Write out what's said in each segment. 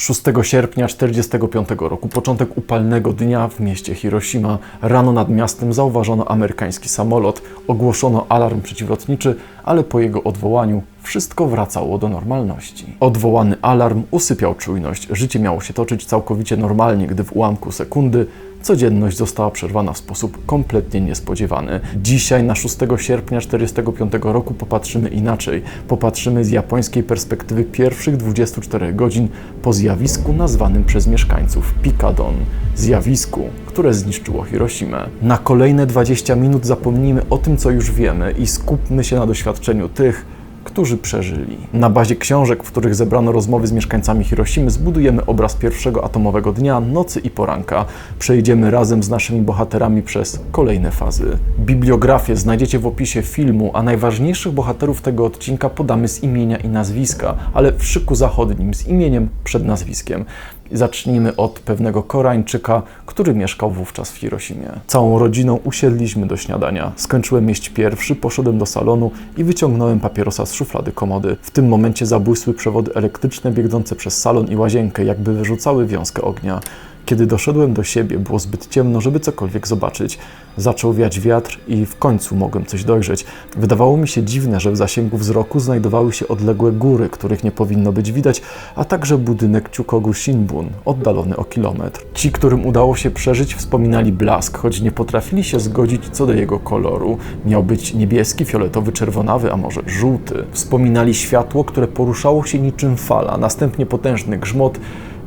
6 sierpnia 1945 roku, początek upalnego dnia w mieście Hiroshima. Rano nad miastem zauważono amerykański samolot, ogłoszono alarm przeciwlotniczy, ale po jego odwołaniu wszystko wracało do normalności. Odwołany alarm usypiał czujność, życie miało się toczyć całkowicie normalnie, gdy w ułamku sekundy codzienność została przerwana w sposób kompletnie niespodziewany. Dzisiaj, na 6 sierpnia 1945 roku, popatrzymy inaczej. Popatrzymy z japońskiej perspektywy pierwszych 24 godzin po zjawisku nazwanym przez mieszkańców Pikadon. Zjawisku, które zniszczyło Hiroshimę. Na kolejne 20 minut zapomnijmy o tym, co już wiemy i skupmy się na doświadczeniu tych, którzy przeżyli. Na bazie książek, w których zebrano rozmowy z mieszkańcami Hiroshimy, zbudujemy obraz pierwszego atomowego dnia, nocy i poranka. Przejdziemy razem z naszymi bohaterami przez kolejne fazy. Bibliografię znajdziecie w opisie filmu, a najważniejszych bohaterów tego odcinka podamy z imienia i nazwiska, ale w szyku zachodnim, z imieniem przed nazwiskiem. Zacznijmy od pewnego Koreańczyka, który mieszkał wówczas w Hiroshimie. Całą rodziną usiedliśmy do śniadania. Skończyłem jeść pierwszy, poszedłem do salonu i wyciągnąłem papierosa z szuflady komody. W tym momencie zabłysły przewody elektryczne biegnące przez salon i łazienkę, jakby wyrzucały wiązkę ognia. Kiedy doszedłem do siebie, było zbyt ciemno, żeby cokolwiek zobaczyć. Zaczął wiać wiatr i w końcu mogłem coś dojrzeć. Wydawało mi się dziwne, że w zasięgu wzroku znajdowały się odległe góry, których nie powinno być widać, a także budynek Chukogu Shinbun, oddalony o kilometr. Ci, którym udało się przeżyć, wspominali blask, choć nie potrafili się zgodzić co do jego koloru. Miał być niebieski, fioletowy, czerwonawy, a może żółty. Wspominali światło, które poruszało się niczym fala, następnie potężny grzmot,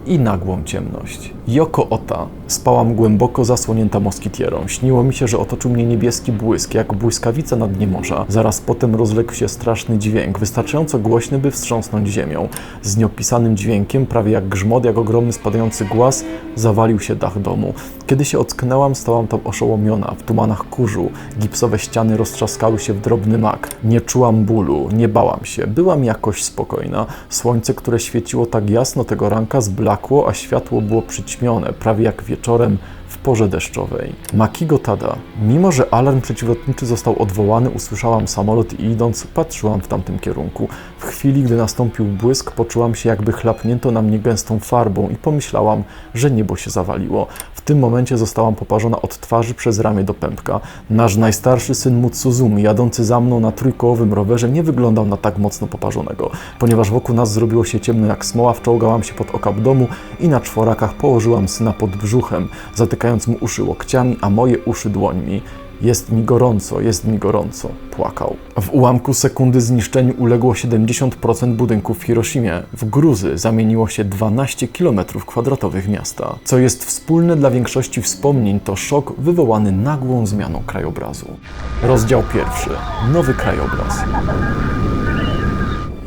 i nagłą ciemność. Yoko Ota spałam głęboko zasłonięta moskitierą. Śniło mi się, że otoczył mnie niebieski błysk, jak błyskawica na dnie morza. Zaraz potem rozległ się straszny dźwięk, wystarczająco głośny, by wstrząsnąć ziemią. Z nieopisanym dźwiękiem, prawie jak grzmot, jak ogromny spadający głaz, zawalił się dach domu. Kiedy się ocknęłam, stałam tam oszołomiona, w tumanach kurzu. Gipsowe ściany roztrzaskały się w drobny mak. Nie czułam bólu, nie bałam się. Byłam jakoś spokojna. Słońce, które świeciło tak jasno tego ranka, a światło było przyćmione, prawie jak wieczorem w porze deszczowej. Makigo Tada. Mimo, że alarm przeciwlotniczy został odwołany, usłyszałam samolot i idąc, patrzyłam w tamtym kierunku. W chwili, gdy nastąpił błysk, poczułam się jakby chlapnięto na mnie gęstą farbą i pomyślałam, że niebo się zawaliło. Tym momencie zostałam poparzona od twarzy przez ramię do pępka. Nasz najstarszy syn Mutsuzumi, jadący za mną na trójkołowym rowerze, nie wyglądał na tak mocno poparzonego. Ponieważ wokół nas zrobiło się ciemno jak smoła, wczołgałam się pod okap domu i na czworakach położyłam syna pod brzuchem, zatykając mu uszy łokciami, a moje uszy dłońmi. Jest mi gorąco, jest mi gorąco. Płakał. W ułamku sekundy zniszczeniu uległo 70% budynków w Hiroshimie. W gruzy zamieniło się 12 km2 miasta. Co jest wspólne dla większości wspomnień, to szok wywołany nagłą zmianą krajobrazu. Rozdział pierwszy. Nowy krajobraz.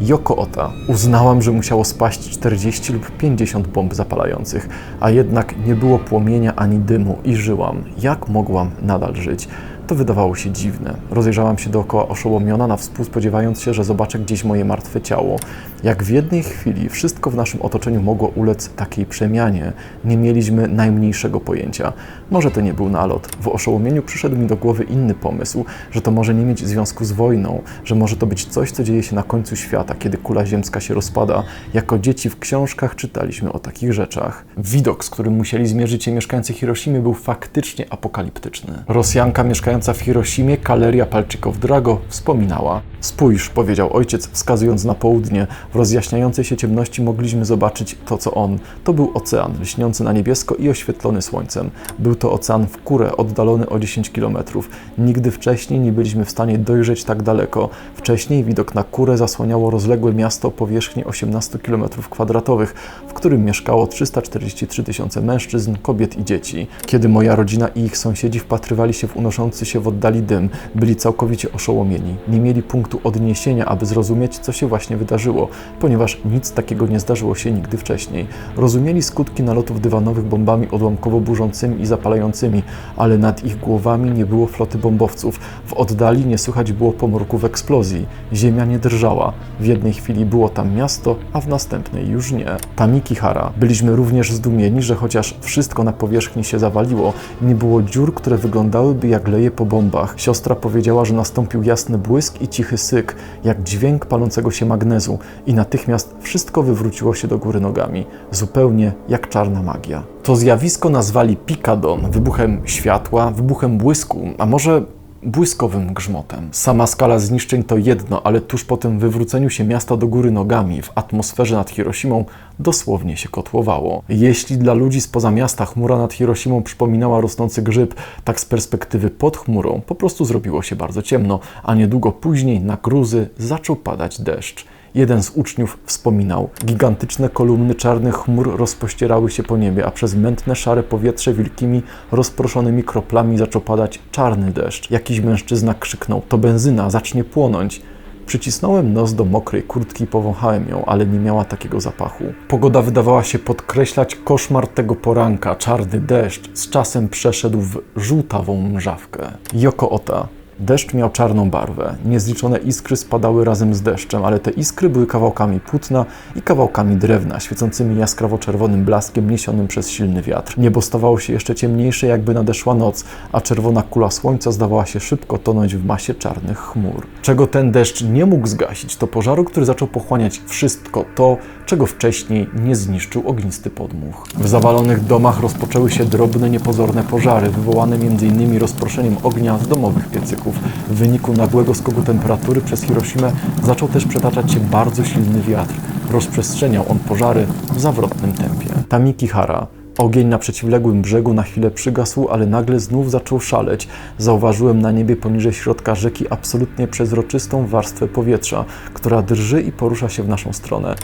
Yoko Ota. Uznałam, że musiało spaść 40 lub 50 bomb zapalających, a jednak nie było płomienia ani dymu i żyłam. Jak mogłam nadal żyć? To wydawało się dziwne. Rozejrzałam się dookoła oszołomiona, na współ spodziewając się, że zobaczę gdzieś moje martwe ciało. Jak w jednej chwili wszystko w naszym otoczeniu mogło ulec takiej przemianie, nie mieliśmy najmniejszego pojęcia. Może to nie był nalot. W oszołomieniu przyszedł mi do głowy inny pomysł, że to może nie mieć związku z wojną, że może to być coś, co dzieje się na końcu świata, kiedy kula ziemska się rozpada. Jako dzieci w książkach czytaliśmy o takich rzeczach. Widok, z którym musieli zmierzyć się mieszkańcy Hiroshimy, był faktycznie apokaliptyczny. Rosjanka mieszkająca w Hiroshimie, Kaleria Palczykow-Drago, wspominała. Spójrz, powiedział ojciec, wskazując na południe. W rozjaśniającej się ciemności mogliśmy zobaczyć to, co on. To był ocean, lśniący na niebiesko i oświetlony słońcem. Był to ocean w kurę, oddalony o 10 kilometrów. Nigdy wcześniej nie byliśmy w stanie dojrzeć tak daleko. Wcześniej widok na kurę zasłaniało rozległe miasto o powierzchni 18 kilometrów kwadratowych, w którym mieszkało 343 tysiące mężczyzn, kobiet i dzieci. Kiedy moja rodzina i ich sąsiedzi wpatrywali się w unoszący się w oddali dym, byli całkowicie oszołomieni. Nie mieli punktu odniesienia, aby zrozumieć, co się właśnie wydarzyło, ponieważ nic takiego nie zdarzyło się nigdy wcześniej. Rozumieli skutki nalotów dywanowych bombami odłamkowo burzącymi i zapalającymi, ale nad ich głowami nie było floty bombowców. W oddali nie słychać było pomrków eksplozji. Ziemia nie drżała. W jednej chwili było tam miasto, a w następnej już nie. Tamikihara. Byliśmy również zdumieni, że chociaż wszystko na powierzchni się zawaliło, nie było dziur, które wyglądałyby jak leje po bombach. Siostra powiedziała, że nastąpił jasny błysk i cichy syk, jak dźwięk palącego się magnezu i natychmiast wszystko wywróciło się do góry nogami, zupełnie jak czarna magia. To zjawisko nazwali pikadon, wybuchem światła, wybuchem błysku, a może błyskowym grzmotem. Sama skala zniszczeń to jedno, ale tuż po tym wywróceniu się miasta do góry nogami w atmosferze nad Hiroshimą dosłownie się kotłowało. Jeśli dla ludzi spoza miasta chmura nad Hiroshimą przypominała rosnący grzyb, tak z perspektywy pod chmurą po prostu zrobiło się bardzo ciemno, a niedługo później na gruzy zaczął padać deszcz. Jeden z uczniów wspominał: Gigantyczne kolumny czarnych chmur rozpościerały się po niebie, a przez mętne szare powietrze wielkimi, rozproszonymi kroplami zaczął padać czarny deszcz. Jakiś mężczyzna krzyknął: To benzyna, zacznie płonąć. Przycisnąłem nos do mokrej kurtki i powąchałem ją, ale nie miała takiego zapachu. Pogoda wydawała się podkreślać koszmar tego poranka. Czarny deszcz z czasem przeszedł w żółtawą mrzawkę. Yoko Ota Deszcz miał czarną barwę. Niezliczone iskry spadały razem z deszczem, ale te iskry były kawałkami płótna i kawałkami drewna, świecącymi jaskrawo-czerwonym blaskiem niesionym przez silny wiatr. Niebo stawało się jeszcze ciemniejsze, jakby nadeszła noc, a czerwona kula słońca zdawała się szybko tonąć w masie czarnych chmur. Czego ten deszcz nie mógł zgasić, to pożaru, który zaczął pochłaniać wszystko to, czego wcześniej nie zniszczył ognisty podmuch. W zawalonych domach rozpoczęły się drobne, niepozorne pożary, wywołane m.in. rozproszeniem ognia z domowych piecyków. W wyniku nagłego skoku temperatury przez Hiroshimę zaczął też przetaczać się bardzo silny wiatr. Rozprzestrzeniał on pożary w zawrotnym tempie. Tamiki Hara Ogień na przeciwległym brzegu na chwilę przygasł, ale nagle znów zaczął szaleć. Zauważyłem na niebie poniżej środka rzeki absolutnie przezroczystą warstwę powietrza, która drży i porusza się w naszą stronę.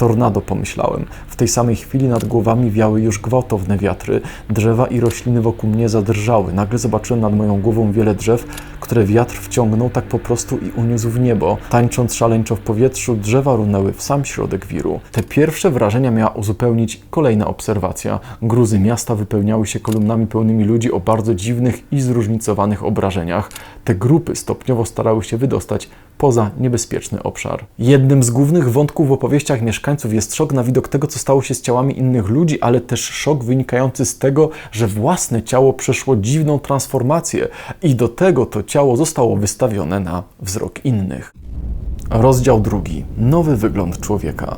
Tornado, pomyślałem. W tej samej chwili nad głowami wiały już gwałtowne wiatry. Drzewa i rośliny wokół mnie zadrżały. Nagle zobaczyłem nad moją głową wiele drzew, które wiatr wciągnął tak po prostu i uniósł w niebo. Tańcząc szaleńczo w powietrzu, drzewa runęły w sam środek wiru. Te pierwsze wrażenia miała uzupełnić kolejna obserwacja. Gruzy miasta wypełniały się kolumnami pełnymi ludzi o bardzo dziwnych i zróżnicowanych obrażeniach. Te grupy stopniowo starały się wydostać poza niebezpieczny obszar. Jednym z głównych wątków w opowieściach mieszkańców jest szok na widok tego, co stało się z ciałami innych ludzi, ale też szok wynikający z tego, że własne ciało przeszło dziwną transformację i do tego to ciało zostało wystawione na wzrok innych. Rozdział drugi. Nowy wygląd człowieka.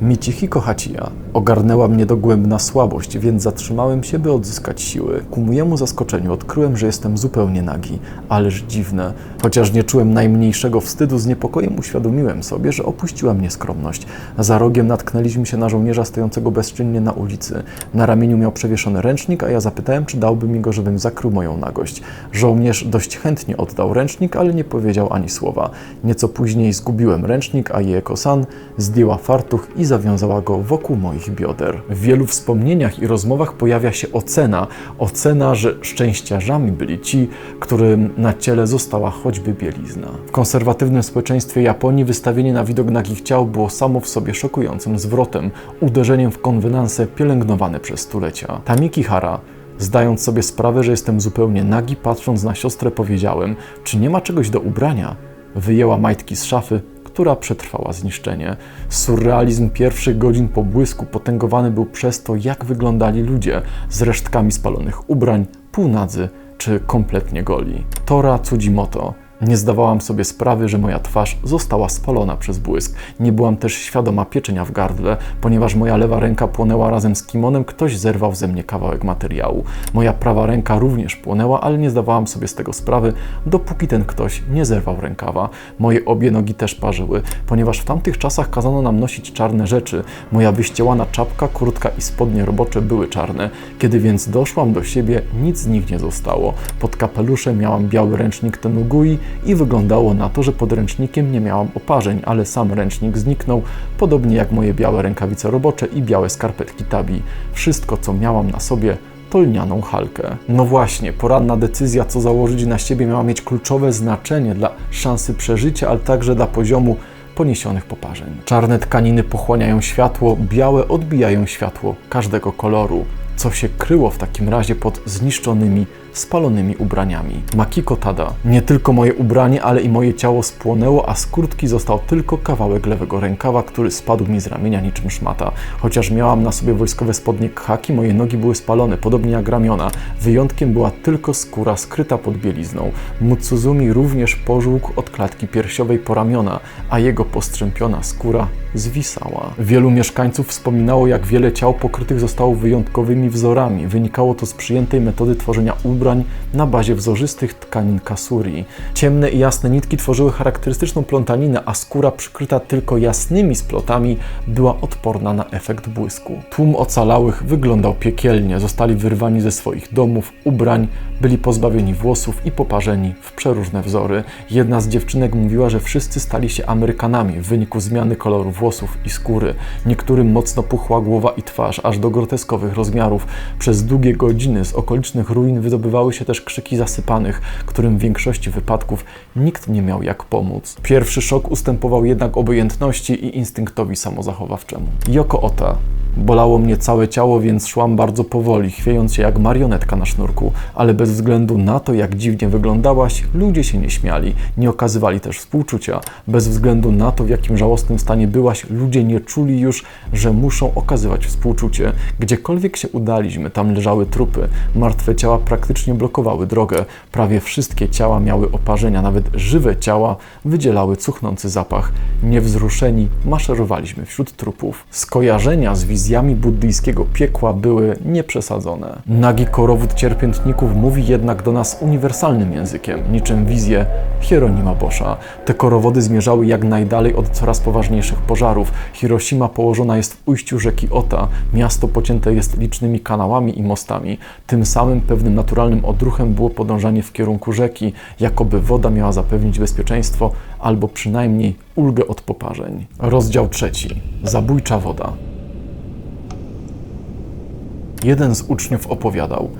Michihiko Hachiya Ogarnęła mnie dogłębna słabość, więc zatrzymałem się, by odzyskać siły. Ku mojemu zaskoczeniu odkryłem, że jestem zupełnie nagi. Ależ dziwne. Chociaż nie czułem najmniejszego wstydu, z niepokojem uświadomiłem sobie, że opuściła mnie skromność. Za rogiem natknęliśmy się na żołnierza stojącego bezczynnie na ulicy. Na ramieniu miał przewieszony ręcznik, a ja zapytałem, czy dałby mi go, żebym zakrył moją nagość. Żołnierz dość chętnie oddał ręcznik, ale nie powiedział ani słowa. Nieco później zgubiłem ręcznik, a Jeko-san zdjęła fartuch i zawiązała go wokół moich bioder. W wielu wspomnieniach i rozmowach pojawia się ocena. Ocena, że szczęściarzami byli ci, którym na ciele została choćby bielizna. W konserwatywnym społeczeństwie Japonii wystawienie na widok nagich ciał było samo w sobie szokującym zwrotem, uderzeniem w konwenanse pielęgnowane przez stulecia. Tamiki Hara Zdając sobie sprawę, że jestem zupełnie nagi, patrząc na siostrę, powiedziałem: Czy nie ma czegoś do ubrania? Wyjęła majtki z szafy, która przetrwała zniszczenie. Surrealizm pierwszych godzin pobłysku potęgowany był przez to, jak wyglądali ludzie z resztkami spalonych ubrań, półnadzy czy kompletnie goli. Tora Tsujimoto nie zdawałam sobie sprawy, że moja twarz została spalona przez błysk. Nie byłam też świadoma pieczenia w gardle, ponieważ moja lewa ręka płonęła razem z kimonem, ktoś zerwał ze mnie kawałek materiału. Moja prawa ręka również płonęła, ale nie zdawałam sobie z tego sprawy, dopóki ten ktoś nie zerwał rękawa. Moje obie nogi też parzyły, ponieważ w tamtych czasach kazano nam nosić czarne rzeczy. Moja wyścielana czapka, kurtka i spodnie robocze były czarne. Kiedy więc doszłam do siebie, nic z nich nie zostało. Pod kapeluszem miałam biały ręcznik Tenugui, i wyglądało na to, że pod ręcznikiem nie miałam oparzeń, ale sam ręcznik zniknął, podobnie jak moje białe rękawice robocze i białe skarpetki tabi. Wszystko, co miałam na sobie, to lnianą halkę. No właśnie, poranna decyzja, co założyć na siebie, miała mieć kluczowe znaczenie dla szansy przeżycia, ale także dla poziomu poniesionych poparzeń. Czarne tkaniny pochłaniają światło, białe odbijają światło każdego koloru. Co się kryło w takim razie pod zniszczonymi spalonymi ubraniami. Makiko Tada. Nie tylko moje ubranie, ale i moje ciało spłonęło, a z kurtki został tylko kawałek lewego rękawa, który spadł mi z ramienia niczym szmata. Chociaż miałam na sobie wojskowe spodnie khaki, moje nogi były spalone, podobnie jak ramiona. Wyjątkiem była tylko skóra skryta pod bielizną. Mutsuzumi również pożółkł od klatki piersiowej po ramiona, a jego postrzępiona skóra zwisała. Wielu mieszkańców wspominało, jak wiele ciał pokrytych zostało wyjątkowymi wzorami. Wynikało to z przyjętej metody tworzenia ubrań na bazie wzorzystych tkanin kasuri. Ciemne i jasne nitki tworzyły charakterystyczną plątaninę, a skóra przykryta tylko jasnymi splotami była odporna na efekt błysku. Tłum ocalałych wyglądał piekielnie, zostali wyrwani ze swoich domów, ubrań, byli pozbawieni włosów i poparzeni w przeróżne wzory. Jedna z dziewczynek mówiła, że wszyscy stali się Amerykanami w wyniku zmiany koloru włosów i skóry. Niektórym mocno puchła głowa i twarz, aż do groteskowych rozmiarów. Przez długie godziny z okolicznych ruin wydobywały się też krzyki zasypanych, którym w większości wypadków nikt nie miał jak pomóc. Pierwszy szok ustępował jednak obojętności i instynktowi samozachowawczemu. Yoko Ota Bolało mnie całe ciało, więc szłam bardzo powoli, chwiejąc się jak marionetka na sznurku, ale bez względu na to, jak dziwnie wyglądałaś, ludzie się nie śmiali, nie okazywali też współczucia. Bez względu na to, w jakim żałosnym stanie byłaś, ludzie nie czuli już, że muszą okazywać współczucie. Gdziekolwiek się udaliśmy, tam leżały trupy, martwe ciała praktycznie blokowały drogę, prawie wszystkie ciała miały oparzenia, nawet żywe ciała wydzielały cuchnący zapach. Niewzruszeni maszerowaliśmy wśród trupów. Skojarzenia z wizją wizjami buddyjskiego piekła były nieprzesadzone. Nagi korowód cierpiętników mówi jednak do nas uniwersalnym językiem, niczym wizje Hieronima Boscha. Te korowody zmierzały jak najdalej od coraz poważniejszych pożarów. Hiroshima położona jest w ujściu rzeki Ota. Miasto pocięte jest licznymi kanałami i mostami. Tym samym pewnym naturalnym odruchem było podążanie w kierunku rzeki, jakoby woda miała zapewnić bezpieczeństwo albo przynajmniej ulgę od poparzeń. Rozdział trzeci. Zabójcza woda. Jeden z uczniów opowiadał: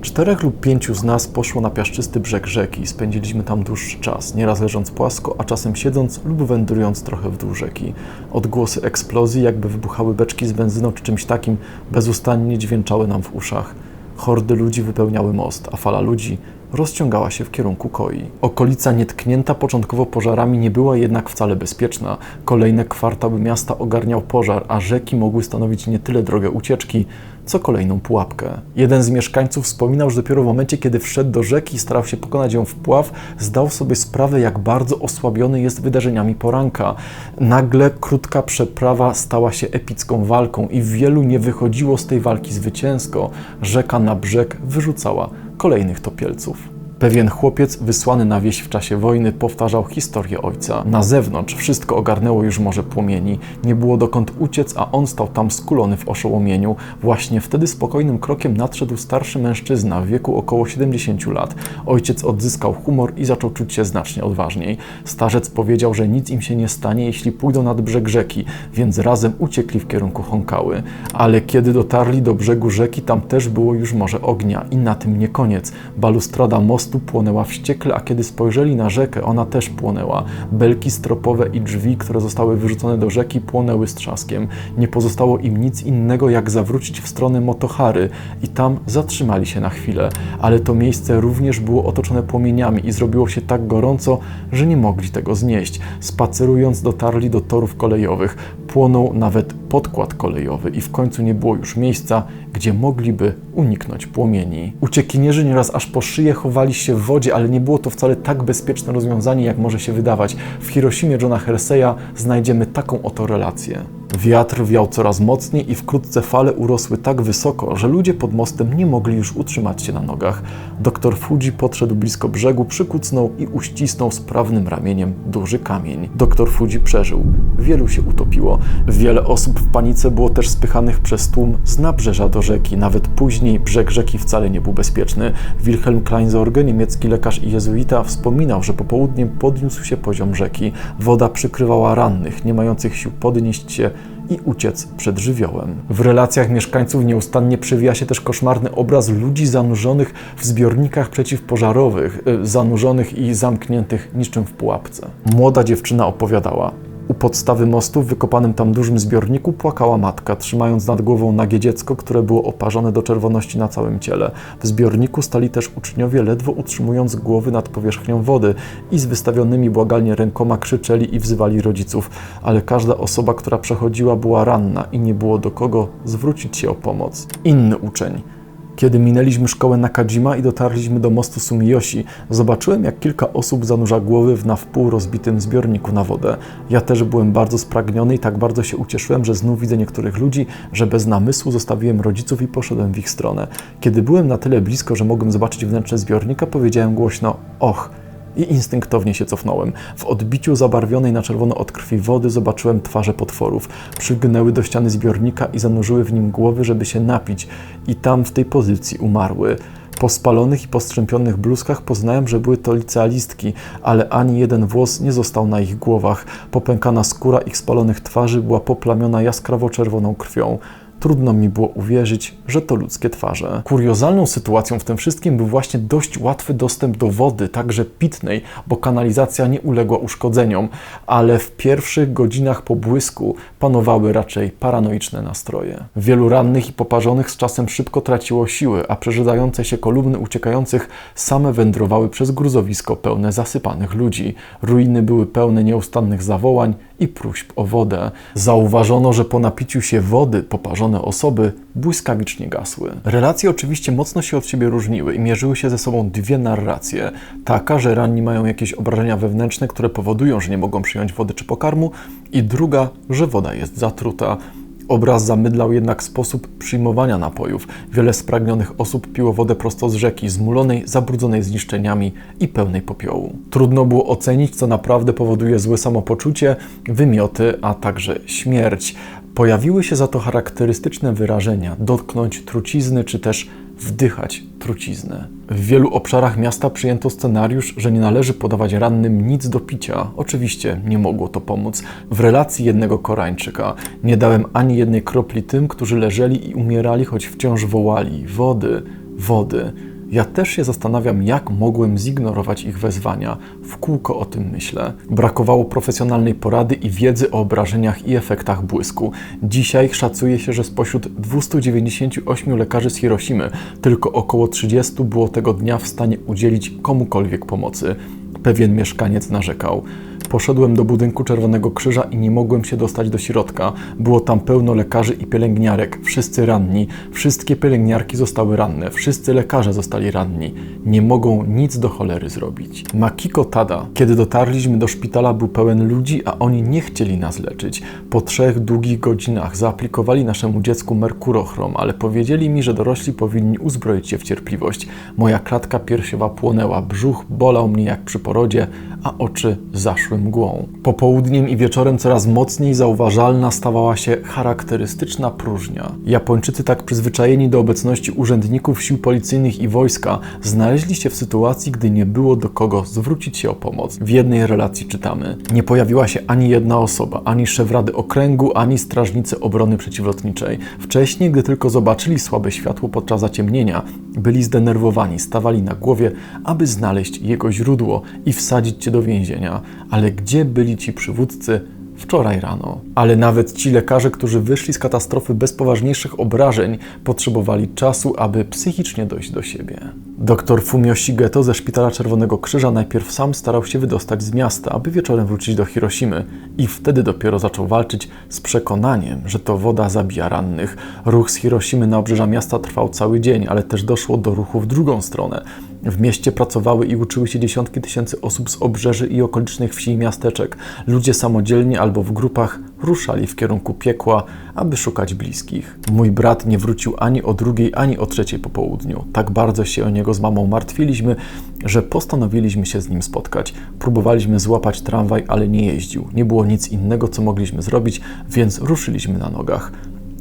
Czterech lub pięciu z nas poszło na piaszczysty brzeg rzeki. Spędziliśmy tam dłuższy czas, nieraz leżąc płasko, a czasem siedząc lub wędrując trochę w dół rzeki. Odgłosy eksplozji, jakby wybuchały beczki z benzyną czy czymś takim, bezustannie dźwięczały nam w uszach. Hordy ludzi wypełniały most, a fala ludzi rozciągała się w kierunku koi. Okolica nietknięta początkowo pożarami nie była jednak wcale bezpieczna. Kolejne kwartały miasta ogarniał pożar, a rzeki mogły stanowić nie tyle drogę ucieczki, co kolejną pułapkę. Jeden z mieszkańców wspominał, że dopiero w momencie, kiedy wszedł do rzeki i starał się pokonać ją wpław, zdał sobie sprawę, jak bardzo osłabiony jest wydarzeniami poranka. Nagle krótka przeprawa stała się epicką walką i wielu nie wychodziło z tej walki zwycięsko. Rzeka na brzeg wyrzucała kolejnych topielców. Pewien chłopiec wysłany na wieś w czasie wojny powtarzał historię ojca. Na zewnątrz wszystko ogarnęło już morze płomieni, nie było dokąd uciec, a on stał tam skulony w oszołomieniu. Właśnie wtedy spokojnym krokiem nadszedł starszy mężczyzna w wieku około 70 lat. Ojciec odzyskał humor i zaczął czuć się znacznie odważniej. Starzec powiedział, że nic im się nie stanie, jeśli pójdą nad brzeg rzeki, więc razem uciekli w kierunku Honkały. Ale kiedy dotarli do brzegu rzeki, tam też było już morze ognia i na tym nie koniec. Balustrada mostu mostu płonęła wściekle, a kiedy spojrzeli na rzekę, ona też płonęła. Belki stropowe i drzwi, które zostały wyrzucone do rzeki, płonęły z trzaskiem. Nie pozostało im nic innego, jak zawrócić w stronę Motohary i tam zatrzymali się na chwilę. Ale to miejsce również było otoczone płomieniami i zrobiło się tak gorąco, że nie mogli tego znieść. Spacerując dotarli do torów kolejowych. Płonął nawet podkład kolejowy i w końcu nie było już miejsca, gdzie mogliby uniknąć płomieni. Uciekinierzy nieraz aż po szyję chowali się w wodzie, ale nie było to wcale tak bezpieczne rozwiązanie, jak może się wydawać. W Hiroshimie Johna Herseya znajdziemy taką oto relację. Wiatr wiał coraz mocniej i wkrótce fale urosły tak wysoko, że ludzie pod mostem nie mogli już utrzymać się na nogach. Doktor Fuji podszedł blisko brzegu, przykucnął i uścisnął sprawnym ramieniem duży kamień. Doktor Fuji przeżył. Wielu się utopiło. Wiele osób w panice było też spychanych przez tłum z nabrzeża do rzeki. Nawet później brzeg rzeki wcale nie był bezpieczny. Wilhelm Kleinsorge, niemiecki lekarz i jezuita, wspominał, że popołudniem podniósł się poziom rzeki. Woda przykrywała rannych, nie mających sił podnieść się i uciec przed żywiołem. W relacjach mieszkańców nieustannie przewija się też koszmarny obraz ludzi zanurzonych w zbiornikach przeciwpożarowych, y, zanurzonych i zamkniętych niczym w pułapce. Młoda dziewczyna opowiadała: U podstawy mostu, w wykopanym tam dużym zbiorniku, płakała matka, trzymając nad głową nagie dziecko, które było oparzone do czerwoności na całym ciele. W zbiorniku stali też uczniowie, ledwo utrzymując głowy nad powierzchnią wody i z wystawionymi błagalnie rękoma krzyczeli i wzywali rodziców, ale każda osoba, która przechodziła, była ranna i nie było do kogo zwrócić się o pomoc. Inny uczeń. Kiedy minęliśmy szkołę Nakajima i dotarliśmy do mostu Sumiyoshi, zobaczyłem, jak kilka osób zanurza głowy w na wpół rozbitym zbiorniku na wodę. Ja też byłem bardzo spragniony i tak bardzo się ucieszyłem, że znów widzę niektórych ludzi, że bez namysłu zostawiłem rodziców i poszedłem w ich stronę. Kiedy byłem na tyle blisko, że mogłem zobaczyć wnętrze zbiornika, powiedziałem głośno: Och! I instynktownie się cofnąłem. W odbiciu zabarwionej na czerwono od krwi wody zobaczyłem twarze potworów. Przygnęły do ściany zbiornika i zanurzyły w nim głowy, żeby się napić, i tam w tej pozycji umarły. Po spalonych i postrzępionych bluzkach poznałem, że były to licealistki, ale ani jeden włos nie został na ich głowach. Popękana skóra ich spalonych twarzy była poplamiona jaskrawo-czerwoną krwią. Trudno mi było uwierzyć, że to ludzkie twarze. Kuriozalną sytuacją w tym wszystkim był właśnie dość łatwy dostęp do wody, także pitnej, bo kanalizacja nie uległa uszkodzeniom, ale w pierwszych godzinach pobłysku panowały raczej paranoiczne nastroje. Wielu rannych i poparzonych z czasem szybko traciło siły, a przerzedzające się kolumny uciekających same wędrowały przez gruzowisko pełne zasypanych ludzi. Ruiny były pełne nieustannych zawołań i próśb o wodę. Zauważono, że po napiciu się wody poparzone osoby błyskawicznie gasły. Relacje oczywiście mocno się od siebie różniły i mierzyły się ze sobą dwie narracje. Taka, że ranni mają jakieś obrażenia wewnętrzne, które powodują, że nie mogą przyjąć wody czy pokarmu, i druga, że woda jest zatruta. Obraz zamydlał jednak sposób przyjmowania napojów. Wiele spragnionych osób piło wodę prosto z rzeki, zmulonej, zabrudzonej zniszczeniami i pełnej popiołu. Trudno było ocenić, co naprawdę powoduje złe samopoczucie, wymioty, a także śmierć. Pojawiły się za to charakterystyczne wyrażenia: dotknąć trucizny, czy też wdychać truciznę. W wielu obszarach miasta przyjęto scenariusz, że nie należy podawać rannym nic do picia. Oczywiście nie mogło to pomóc. W relacji jednego Koreańczyka nie dałem ani jednej kropli tym, którzy leżeli i umierali, choć wciąż wołali: wody, wody. Ja też się zastanawiam, jak mogłem zignorować ich wezwania. W kółko o tym myślę. Brakowało profesjonalnej porady i wiedzy o obrażeniach i efektach błysku. Dzisiaj szacuje się, że spośród 298 lekarzy z Hiroshimy tylko około 30 było tego dnia w stanie udzielić komukolwiek pomocy. Pewien mieszkaniec narzekał. Poszedłem do budynku Czerwonego Krzyża i nie mogłem się dostać do środka. Było tam pełno lekarzy i pielęgniarek, wszyscy ranni. Wszystkie pielęgniarki zostały ranne, wszyscy lekarze zostali ranni. Nie mogą nic do cholery zrobić. Makiko Tada, kiedy dotarliśmy do szpitala, był pełen ludzi, a oni nie chcieli nas leczyć. Po trzech długich godzinach zaaplikowali naszemu dziecku merkurochrom, ale powiedzieli mi, że dorośli powinni uzbroić się w cierpliwość. Moja klatka piersiowa płonęła, brzuch bolał mnie jak przy porodzie, a oczy zaszły mgłą. Popołudniem i wieczorem coraz mocniej zauważalna stawała się charakterystyczna próżnia. Japończycy, tak przyzwyczajeni do obecności urzędników sił policyjnych i wojska, znaleźli się w sytuacji, gdy nie było do kogo zwrócić się o pomoc. W jednej relacji czytamy: Nie pojawiła się ani jedna osoba, ani szef rady okręgu, ani strażnicy obrony przeciwlotniczej. Wcześniej, gdy tylko zobaczyli słabe światło podczas zaciemnienia, byli zdenerwowani, stawali na głowie, aby znaleźć jego źródło i wsadzić do więzienia. Ale gdzie byli ci przywódcy wczoraj rano? Ale nawet ci lekarze, którzy wyszli z katastrofy bez poważniejszych obrażeń, potrzebowali czasu, aby psychicznie dojść do siebie. Doktor Fumio Shigeto ze Szpitala Czerwonego Krzyża najpierw sam starał się wydostać z miasta, aby wieczorem wrócić do Hiroshimy i wtedy dopiero zaczął walczyć z przekonaniem, że to woda zabija rannych. Ruch z Hiroshimy na obrzeża miasta trwał cały dzień, ale też doszło do ruchu w drugą stronę. W mieście pracowały i uczyły się dziesiątki tysięcy osób z obrzeży i okolicznych wsi i miasteczek. Ludzie samodzielnie albo w grupach ruszali w kierunku piekła, aby szukać bliskich. Mój brat nie wrócił ani o drugiej, ani o trzeciej po południu. Tak bardzo się o niego z mamą martwiliśmy, że postanowiliśmy się z nim spotkać. Próbowaliśmy złapać tramwaj, ale nie jeździł. Nie było nic innego, co mogliśmy zrobić, więc ruszyliśmy na nogach.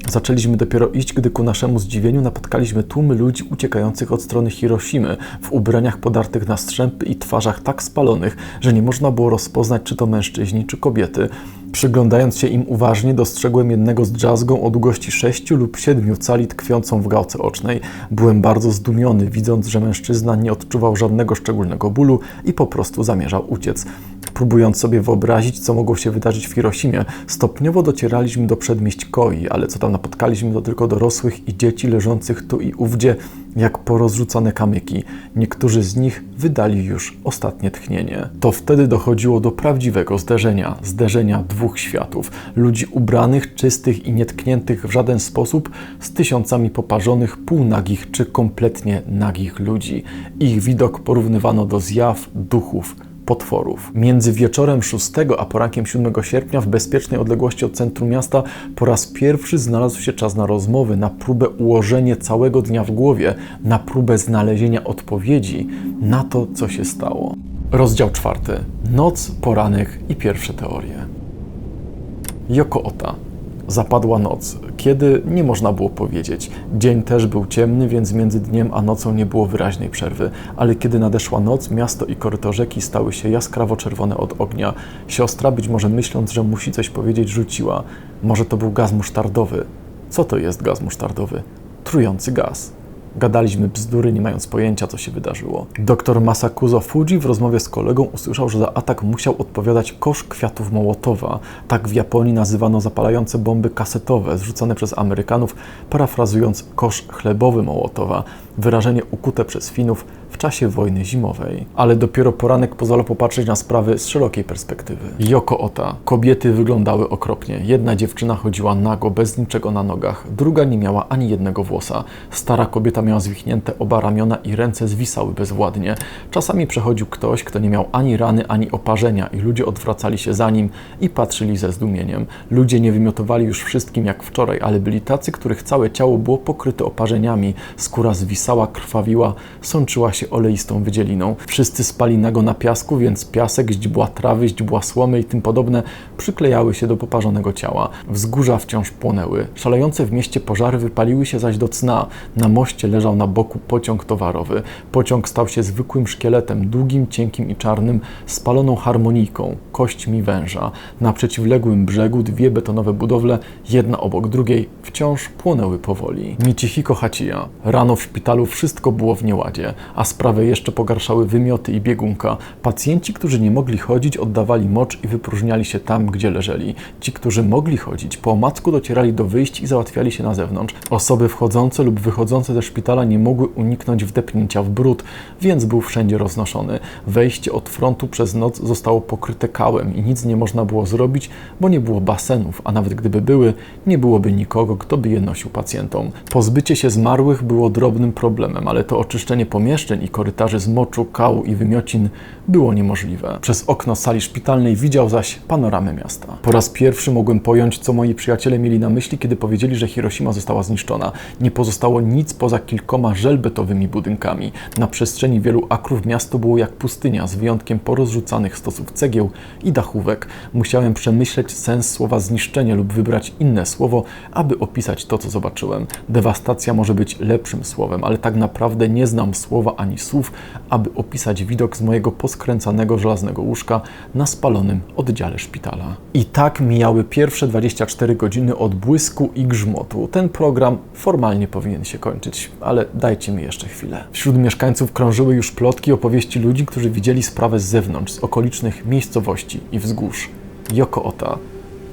Zaczęliśmy dopiero iść, gdy ku naszemu zdziwieniu napotkaliśmy tłumy ludzi uciekających od strony Hiroshimy, w ubraniach podartych na strzępy i twarzach tak spalonych, że nie można było rozpoznać, czy to mężczyźni, czy kobiety. Przyglądając się im uważnie, dostrzegłem jednego z drzazgą o długości 6 lub 7 cali tkwiącą w gałce ocznej. Byłem bardzo zdumiony, widząc, że mężczyzna nie odczuwał żadnego szczególnego bólu i po prostu zamierzał uciec. Próbując sobie wyobrazić, co mogło się wydarzyć w Hiroshimie, stopniowo docieraliśmy do przedmieść Koi, ale co tam napotkaliśmy, to tylko dorosłych i dzieci leżących tu i ówdzie, jak porozrzucane kamyki. Niektórzy z nich wydali już ostatnie tchnienie. To wtedy dochodziło do prawdziwego zderzenia, zderzenia dwóch światów. Ludzi ubranych, czystych i nietkniętych w żaden sposób, z tysiącami poparzonych, półnagich czy kompletnie nagich ludzi. Ich widok porównywano do zjaw, duchów, potworów. Między wieczorem 6 a porankiem 7 sierpnia w bezpiecznej odległości od centrum miasta po raz pierwszy znalazł się czas na rozmowy, na próbę ułożenia całego dnia w głowie, na próbę znalezienia odpowiedzi na to, co się stało. Rozdział czwarty. Noc, poranek i pierwsze teorie. Yoko Ota. Zapadła noc, kiedy nie można było powiedzieć. Dzień też był ciemny, więc między dniem a nocą nie było wyraźnej przerwy, ale kiedy nadeszła noc, miasto i koryto rzeki stały się jaskrawo czerwone od ognia. Siostra, być może myśląc, że musi coś powiedzieć, rzuciła. Może to był gaz musztardowy. Co to jest gaz musztardowy? Trujący gaz. Gadaliśmy bzdury, nie mając pojęcia, co się wydarzyło. Doktor Masakuzo Fuji w rozmowie z kolegą usłyszał, że za atak musiał odpowiadać kosz kwiatów Mołotowa. Tak w Japonii nazywano zapalające bomby kasetowe, zrzucone przez Amerykanów, parafrazując kosz chlebowy Mołotowa, wyrażenie ukute przez Finów w czasie wojny zimowej. Ale dopiero poranek pozwala popatrzeć na sprawy z szerokiej perspektywy. Yoko Ota. Kobiety wyglądały okropnie. Jedna dziewczyna chodziła nago, bez niczego na nogach, druga nie miała ani jednego włosa. Stara kobieta miała zwichnięte oba ramiona i ręce zwisały bezwładnie. Czasami przechodził ktoś, kto nie miał ani rany, ani oparzenia i ludzie odwracali się za nim i patrzyli ze zdumieniem. Ludzie nie wymiotowali już wszystkim jak wczoraj, ale byli tacy, których całe ciało było pokryte oparzeniami, skóra zwisała, krwawiła, sączyła się oleistą wydzieliną. Wszyscy spali nago na piasku, więc piasek, źdźbła trawy, źdźbła słomy i tym podobne przyklejały się do poparzonego ciała. Wzgórza wciąż płonęły. Szalejące w mieście pożary wypaliły się zaś do cna. Na moście leżał na boku pociąg towarowy. Pociąg stał się zwykłym szkieletem, długim, cienkim i czarnym, spaloną harmonijką, kośćmi węża. Na przeciwległym brzegu dwie betonowe budowle, jedna obok drugiej, wciąż płonęły powoli. Michihiko Hachiya. Rano w szpitalu wszystko było w nieładzie, a sprawę jeszcze pogarszały wymioty i biegunka. Pacjenci, którzy nie mogli chodzić, oddawali mocz i wypróżniali się tam, gdzie leżeli. Ci, którzy mogli chodzić, po omacku docierali do wyjść i załatwiali się na zewnątrz. Osoby wchodzące lub wychodzące ze szpitala nie mogły uniknąć wdepnięcia w brud, więc był wszędzie roznoszony. Wejście od frontu przez noc zostało pokryte kałem i nic nie można było zrobić, bo nie było basenów, a nawet gdyby były, nie byłoby nikogo, kto by je nosił pacjentom. Pozbycie się zmarłych było drobnym problemem, ale to oczyszczenie pomieszczeń i korytarzy z moczu, kału i wymiocin było niemożliwe. Przez okno sali szpitalnej widział zaś panoramę miasta. Po raz pierwszy mogłem pojąć, co moi przyjaciele mieli na myśli, kiedy powiedzieli, że Hiroshima została zniszczona. Nie pozostało nic poza kilkoma żelbetowymi budynkami. Na przestrzeni wielu akrów miasto było jak pustynia, z wyjątkiem porozrzucanych stosów cegieł i dachówek. Musiałem przemyśleć sens słowa zniszczenie lub wybrać inne słowo, aby opisać to, co zobaczyłem. Dewastacja może być lepszym słowem, ale tak naprawdę nie znam słowa ani słów, aby opisać widok z mojego poskręcanego żelaznego łóżka na spalonym oddziale szpitala. I tak mijały pierwsze 24 godziny od błysku i grzmotu. Ten program formalnie powinien się kończyć, ale dajcie mi jeszcze chwilę. Wśród mieszkańców krążyły już plotki opowieści ludzi, którzy widzieli sprawę z zewnątrz, z okolicznych miejscowości i wzgórz. Yoko Ota,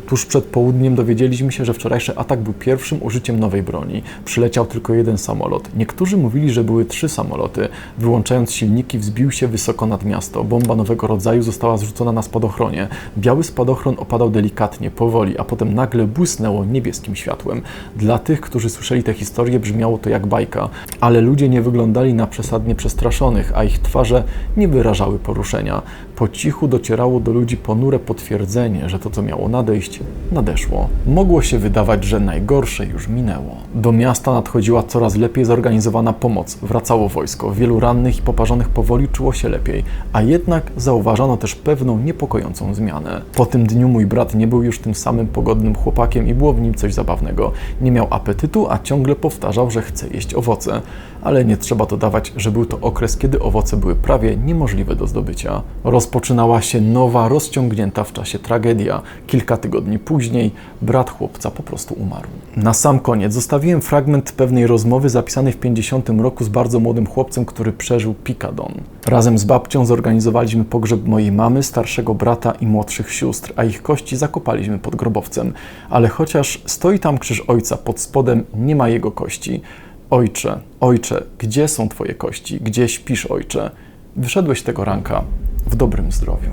Tuż przed południem dowiedzieliśmy się, że wczorajszy atak był pierwszym użyciem nowej broni. Przyleciał tylko jeden samolot. Niektórzy mówili, że były trzy samoloty. Wyłączając silniki, wzbił się wysoko nad miasto. Bomba nowego rodzaju została zrzucona na spadochronie. Biały spadochron opadał delikatnie, powoli, a potem nagle błysnęło niebieskim światłem. Dla tych, którzy słyszeli tę historię, brzmiało to jak bajka, ale ludzie nie wyglądali na przesadnie przestraszonych, a ich twarze nie wyrażały poruszenia. Po cichu docierało do ludzi ponure potwierdzenie, że to, co miało nadejść, nadeszło. Mogło się wydawać, że najgorsze już minęło. Do miasta nadchodziła coraz lepiej zorganizowana pomoc. Wracało wojsko, wielu rannych i poparzonych powoli czuło się lepiej, a jednak zauważano też pewną niepokojącą zmianę. Po tym dniu mój brat nie był już tym samym pogodnym chłopakiem i było w nim coś zabawnego. Nie miał apetytu, a ciągle powtarzał, że chce jeść owoce. Ale nie trzeba dodawać, że był to okres, kiedy owoce były prawie niemożliwe do zdobycia. Rozpoczynała się nowa, rozciągnięta w czasie tragedia. Kilka tygodni później brat chłopca po prostu umarł. Na sam koniec zostawiłem fragment pewnej rozmowy zapisanej w 50 roku z bardzo młodym chłopcem, który przeżył Pikadon. Razem z babcią zorganizowaliśmy pogrzeb mojej mamy, starszego brata i młodszych sióstr, a ich kości zakopaliśmy pod grobowcem. Ale chociaż stoi tam krzyż ojca, pod spodem nie ma jego kości. Ojcze, ojcze, gdzie są twoje kości? Gdzie śpisz, ojcze? Wyszedłeś tego ranka w dobrym zdrowiu.